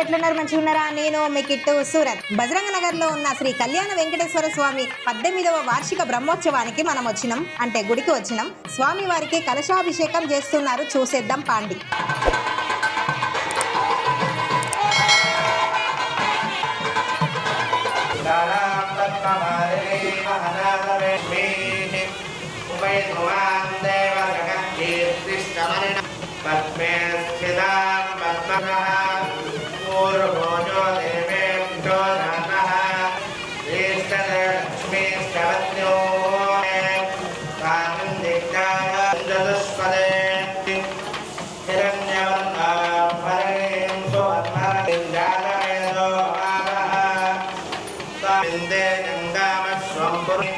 ఎట్లున్నారు? మంచిగా ఉన్నారా? నేను మీ కిట్టు సూరత్. బజరంగ నగర్లో ఉన్న శ్రీ కళ్యాణ వెంకటేశ్వర స్వామి పద్దెనిమిదవ వార్షిక బ్రహ్మోత్సవానికి మనం వచ్చినాం. అంటే గుడికి వచ్చినాం. స్వామి వారికి కలశాభిషేకం చేస్తున్నారు. చూసేద్దాం పాండి. तामिन्दे गङ्गामश्वं पुरी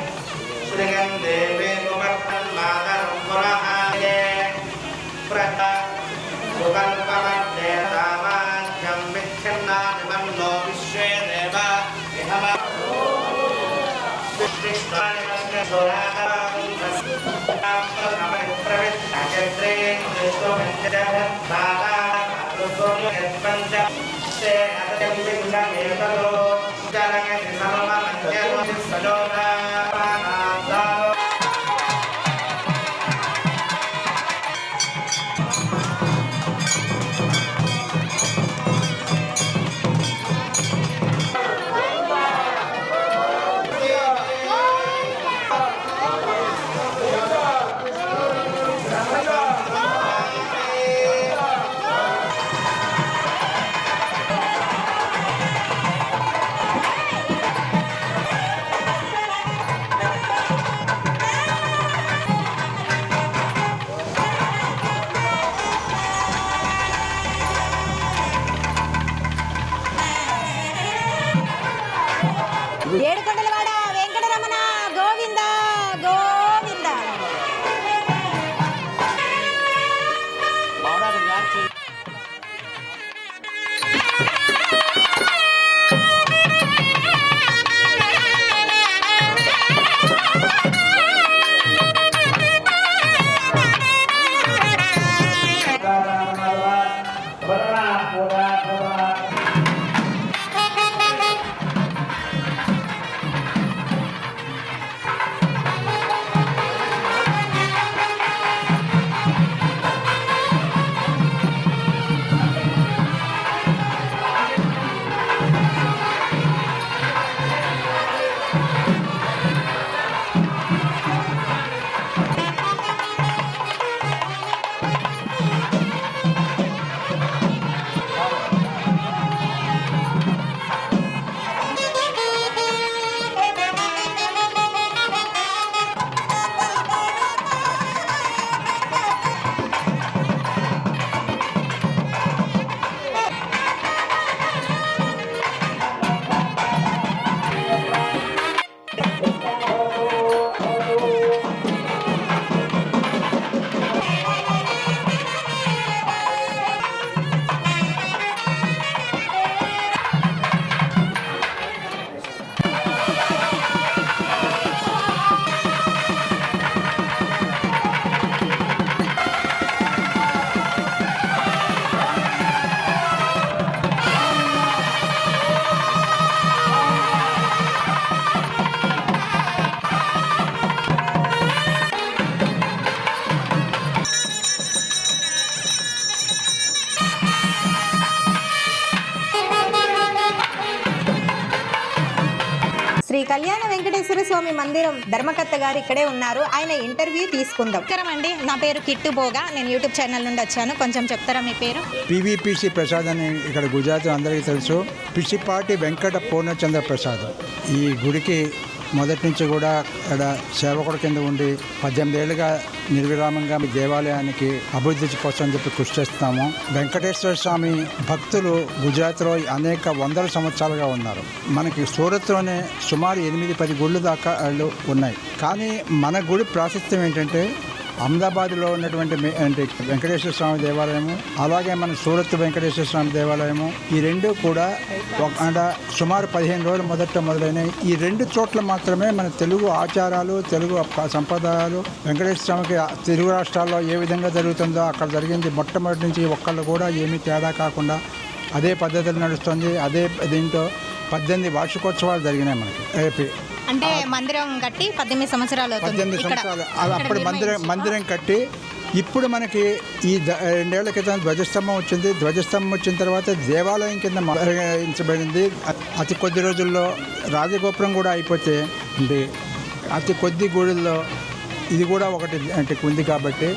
श्रीगन्धे वेणुवर्तन्मातरं पुनः ये प्रता सुकल्पमध्ये रामाख्यं विच्छिन्नानि मन्नो विश्वे देव ఉచ్చారణ నిసర్వ మంత్యో సలోగా ఏడుకొండలవాడ శ్రీ కళ్యాణ వెంకటేశ్వర స్వామి మందిరం ధర్మకర్త గారు ఇక్కడే ఉన్నారు. ఆయన ఇంటర్వ్యూ తీసుకుందాం. నమస్కారం అండి నా పేరు కిట్టు బోగా నేను యూట్యూబ్ ఛానల్ నుండి వచ్చాను. కొంచెం చెప్తారా మీ పేరు? పివిపిసి ప్రసాద్ అని ఇక్కడ గుజరాత్ అందరికీ తెలుసు. పిసిపాటి వెంకట పూర్ణచంద్ర ప్రసాద్. ఈ గుడికి మొదటి నుంచి కూడా ఇక్కడ సేవకుడు కింద ఉండి పద్దెనిమిది ఏళ్ళుగా నిర్విరామంగా మీ దేవాలయానికి అభివృద్ధి కోసం చెప్పి కృషి చేస్తున్నాము. వెంకటేశ్వర స్వామి భక్తులు గుజరాత్లో అనేక వందల సంవత్సరాలుగా ఉన్నారు. మనకి సూరత్లోనే సుమారు ఎనిమిది పది గుళ్ళు దాకా వాళ్ళు ఉన్నాయి. కానీ మన గుడి ప్రాశస్త్యం ఏంటంటే అహ్మదాబాద్లో ఉన్నటువంటి వెంకటేశ్వర స్వామి దేవాలయము అలాగే మన సూరత్ వెంకటేశ్వర స్వామి దేవాలయము ఈ రెండు కూడా ఒక అంటే సుమారు పదిహేను రోజులు మొదట మొదలైనవి. ఈ రెండు చోట్ల మాత్రమే మన తెలుగు ఆచారాలు తెలుగు సంప్రదాయాలు వెంకటేశ్వర స్వామికి తెలుగు రాష్ట్రాల్లో ఏ విధంగా జరుగుతుందో అక్కడ జరిగింది. మొట్టమొదటి నుంచి ఒక్కళ్ళు కూడా ఏమీ తేడా కాకుండా అదే పద్ధతిలో నడుస్తుంది. అదే దీంట్లో పద్దెనిమిది వార్షికోత్సవాలు జరిగినాయి మనకి. ఏపీ అంటే మందిరం కట్టి పద్దెనిమిది సంవత్సరాలు అవుతుంది. పద్దెనిమిది ఇక్కడ- సంవత్సరాలు. అప్పుడు మందిరం మందిరం కట్టి ఇప్పుడు మనకి ఈ ద- రెండేళ్ళ క్రితం ధ్వజస్తంభం వచ్చింది. ధ్వజస్తంభం వచ్చిన తర్వాత దేవాలయం కింద నిర్వహించబడింది అ- అతి కొద్ది రోజుల్లో రాజగోపురం కూడా అయిపోతే అంటే అతి కొద్ది గుడుల్లో ఇది కూడా ఒకటి అంటే ఉంది కాబట్టి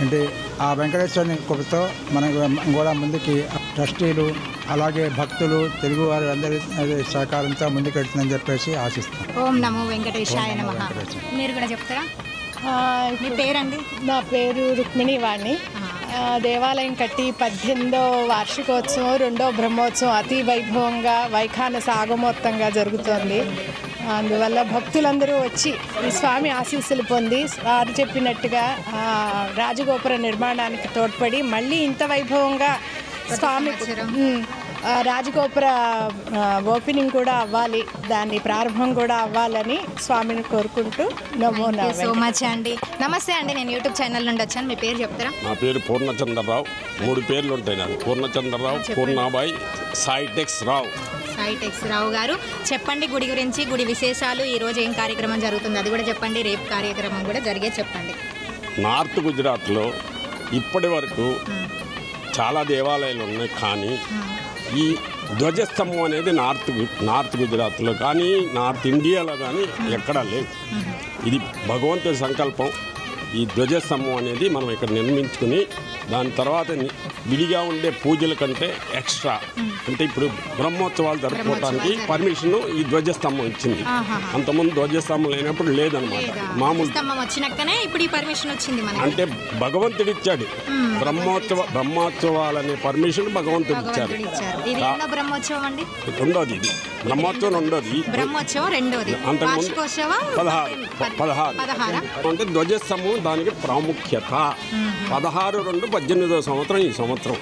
అంటే ఆ వెంకటేశ్వరుని కృపతో మనం కూడా ముందుకి ట్రస్టీలు అలాగే భక్తులు తెలుగువారు అందరి సహకారంతో ముందుకెడుతుందని చెప్పేసి ఆశిస్తాం ఓం నమో వెంకటేశాయ నమో. మీరు కూడా చెప్తారా? మీ పేరండి? నా పేరు రుక్మిణి వాణి. ఆ, దేవాలయం కట్టి పద్దెనిమిదో వార్షికోత్సవం రెండో బ్రహ్మోత్సవం అతి వైభవంగా వైఖానస ఆగమోత్తంగా జరుగుతోంది. అందువల్ల భక్తులందరూ వచ్చి ఈ స్వామి ఆశీస్సులు పొంది వారు చెప్పినట్టుగా ఆ, రాజగోపుర నిర్మాణానికి తోడ్పడి మళ్ళీ ఇంత వైభవంగా స్వామి రాజగోపుర ఓపెనింగ్ కూడా అవ్వాలి. దాని ప్రారంభం కూడా అవ్వాలని స్వామిని కోరుకుంటూ నమో సో మచ్ అండి. నమస్తే అండి నేను యూట్యూబ్ ఛానల్ నుండి వచ్చాను. మీ పేరు చెప్తారా? నా పేరు పూర్ణచంద్రరావు. మూడు పేర్లు ఉంటాయి నాకు. పూర్ణచంద్రరావు పూర్ణాబాయి సాయిటెక్స్ రావు. సాయి టెక్స్ రావు గారు. చెప్పండి గుడి గురించి గుడి విశేషాలు. ఈ రోజు ఏం కార్యక్రమం జరుగుతుంది? అది కూడా చెప్పండి. రేపు కార్యక్రమం కూడా జరిగే చెప్పండి. నార్త్ గుజరాత్లో ఇప్పటి వరకు చాలా దేవాలయాలు ఉన్నాయి. కానీ ఈ ధ్వజస్తంభం అనేది నార్త్ నార్త్ గుజరాత్లో కానీ నార్త్ ఇండియాలో కానీ ఎక్కడా లేవు ఇది భగవంతుడి సంకల్పం. ఈ ధ్వజస్తంభం అనేది మనం ఇక్కడ నిర్మించుకుని దాని తర్వాత విడిగా ఉండే పూజల కంటే ఎక్స్ట్రా అంటే ఇప్పుడు బ్రహ్మోత్సవాలు జరుపుకోవడానికి పర్మిషన్ ఈ ధ్వజస్తంభం ఇచ్చింది. అంతకుముందు ధ్వజస్తంభం లేనప్పుడు లేదనమాట లేదా? మామూలు స్తంభం వచ్చినాకనే ఇప్పుడు ఈ పర్మిషన్ వచ్చింది మనకి. అంటే భగవంతుడు ఇచ్చాడు. బ్రహ్మోత్సవ బ్రహ్మోత్సవాలనే పర్మిషన్ భగవంతుడు అండి? రెండోది ఇది. బ్రహ్మోత్సవం రెండోది. బ్రహ్మోత్సవం రెండోది. అంతకుముందు పదహారు. పదహారా. అంటే ధ్వజస్తంభం దానికి ప్రాముఖ్యత. పదహారు రెండు పద్దెనిమిదో సంవత్సరం ఈ సంవత్సరం.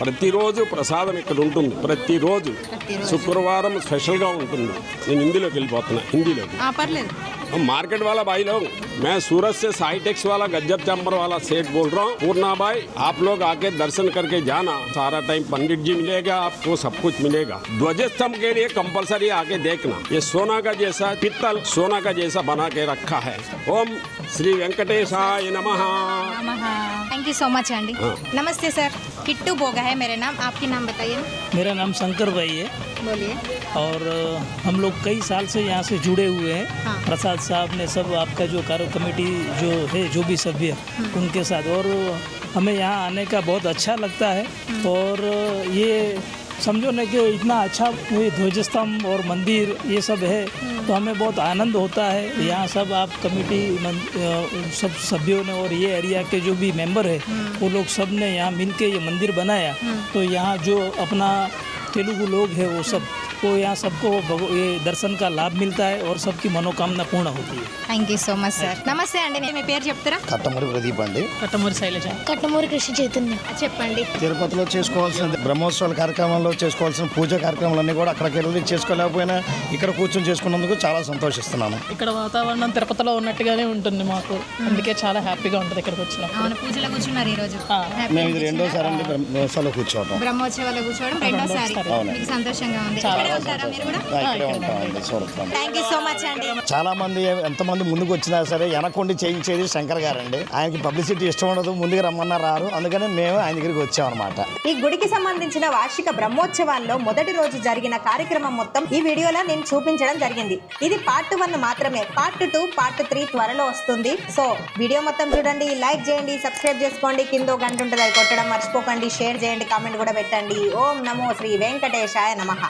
ప్రతిరోజు ప్రసాదం ఇక్కడ ఉంటుంది ప్రతిరోజు ప్రతిరోజు. శుక్రవారం స్పెషల్గా ఉంటుంది నేను హిందీలోకి వెళ్ళిపోతున్నా హిందీలోకి ఆ, పర్లేదు हम मार्केट वाला भाई लोग मैं सूरत से साइटेक्स वाला गज्जर चैम्बर वाला सेठ बोल रहा हूँ पूर्णा भाई आप लोग आके दर्शन करके जाना सारा टाइम पंडित जी मिलेगा आपको सब कुछ मिलेगा ध्वज स्तंभ के लिए कंपलसरी आके देखना ये सोना का जैसा पित्तल सोना का जैसा बना के रखा है ओम श्री वेंकटेशाय नमः thank you so much aunty हाँ। नमस्ते सर किट्टू बोगा है मेरे नाम आपके नाम बताइए मेरा नाम शंकर भाई है। बोलिए। और हम लोग कई साल से यहाँ से जुड़े हुए हैं। हाँ। प्रसाद साहब ने सब आपका जो कार्य कमेटी जो है जो भी सभ्य उनके साथ। और हमें यहाँ आने का बहुत अच्छा लगता है। और ये समझो ना कि इतना अच्छा ध्वज स्तंभ और मंदिर ये सब है तो हमें बहुत आनंद होता है। यहाँ सब आप कमेटी सब सभ्यों ने और ये एरिया के जो भी मेंबर है वो लोग सबने यहाँ मिल के ये मंदिर बनाया। तो यहाँ जो अपना तेलुगु लोग हैं वो सब को यहाँ सबको भगव- ये दर्शन का लाभ मिलता है और सबकी मनोकामना पूर्ण होती है thank you so much sir నమస్తే అండి నేను మీ పేరు చెప్తారా కట్టమరి ప్రదీప్ అండి కట్టమూరి శైలజ కట్టమూరి కృష్ణ చైతన్య చెప్పండి తిరుపతిలో చేసుకోవాల్సిన బ్రహ్మోత్సవాల కార్యక్రమంలో చేసుకోవాల్సిన పూజ కార్యక్రమాలన్నీ కూడా అక్కడికి వెళ్ళి చేసుకోలేకపోయినా ఇక్కడ కూర్చొని చేసుకున్నందుకు చాలా సంతోషిస్తున్నాను ఇక్కడ వాతావరణం తిరుపతిలో ఉన్నట్టుగానే ఉంటుంది మాకు అందుకే చాలా హ్యాపీగా ఉంటుంది ఇక్కడికి వచ్చినప్పుడు అవును పూజలో కూర్చున్నారు ఈ రోజు మేము ఇది రెండోసారి అండి బ్రహ్మోత్సవాలు కూర్చోవటం బ్రహ్మోత్సవాలు కూర్చోవడం రెండోసారి అవునండి. మీకు సంతోషంగా ఉంది ఇక్కడే ఉంటారా మీరు కూడా ఆ, ఇక్కడే ఉంటామండి చూడతాం థ్యాంక్ యూ సో మచ్ అండి. చాలా మంది ఎంతమంది ముందుకు వచ్చినా సరే వెనకుండి చేయించేది శంకర్ గారండి. ఆయనకి పబ్లిసిటీ ఇష్టం ఉండదు ముందుకు రమ్మన్నా రారు. అందుకని మేము ఆయన దగ్గరికి వచ్చామన్నమాట. ఈ గుడికి సంబంధించిన వార్షిక బ్రహ్మోత్సవాల్లో మొదటి రోజు జరిగిన కార్యక్రమం మొత్తం ఈ వీడియోలో నేను చూపించడం జరిగింది. ఇది పార్ట్ వన్ మాత్రమే. పార్ట్ టూ పార్ట్ త్రీ త్వరలో వస్తుంది. సో వీడియో మొత్తం చూడండి లైక్ చేయండి సబ్స్క్రైబ్ చేసుకోండి. కింద గంట ఉంటుంది అది కొట్టడం మర్చిపోకండి. షేర్ చేయండి కామెంట్ కూడా పెట్టండి. ఓం నమో శ్రీ వెంకటేశాయ నమః.